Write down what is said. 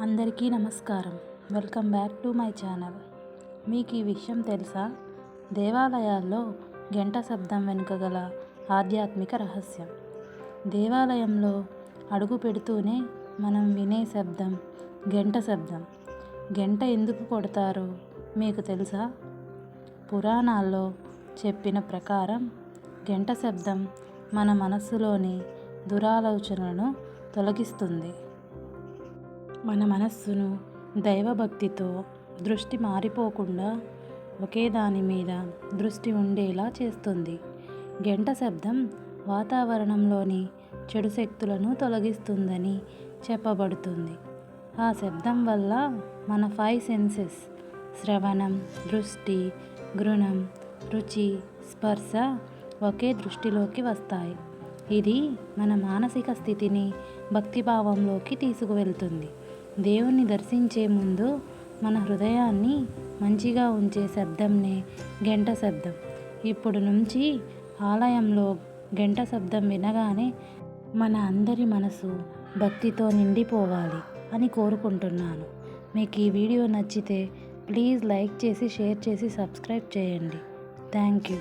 అందరికీ నమస్కారం. Welcome back to my channel. మీకు ఈ విషయం తెలుసా? దేవాలయాల్లో గంట శబ్దం వెనుక గల ఆధ్యాత్మిక రహస్యం. దేవాలయంలో అడుగు పెడుతూనే మనం వినే శబ్దం గంట శబ్దం. గంట ఎందుకు కొడతారో మీకు తెలుసా? పురాణాల్లో చెప్పిన ప్రకారం గంట శబ్దం మన మనస్సులోని దురాలోచనలను తొలగిస్తుంది. మన మనస్సును దైవభక్తితో దృష్టి మారిపోకుండా ఒకే దాని మీద దృష్టి ఉండేలా చేస్తుంది. గంట శబ్దం వాతావరణంలోని చెడు శక్తులను తొలగిస్తుందని చెప్పబడుతుంది. ఆ శబ్దం వల్ల మన ఫైవ్ సెన్సెస్ శ్రవణం దృష్టి గృణం రుచి స్పర్శ ఒకే దృష్టిలోకి వస్తాయి. ఇది మన మానసిక స్థితిని భక్తిభావంలోకి తీసుకువెళ్తుంది. దేవుణ్ణి దర్శించే ముందు మన హృదయాన్ని మంచిగా ఉంచే శబ్దంనే గంట శబ్దం. ఇప్పుడు నుంచి ఆలయంలో గంట శబ్దం వినగానే మన అందరి మనసు భక్తితో నిండిపోవాలి అని కోరుకుంటున్నాను. మీకు ఈ వీడియో నచ్చితే ప్లీజ్ లైక్ చేసి షేర్ చేసి సబ్స్క్రైబ్ చేయండి. Thank you.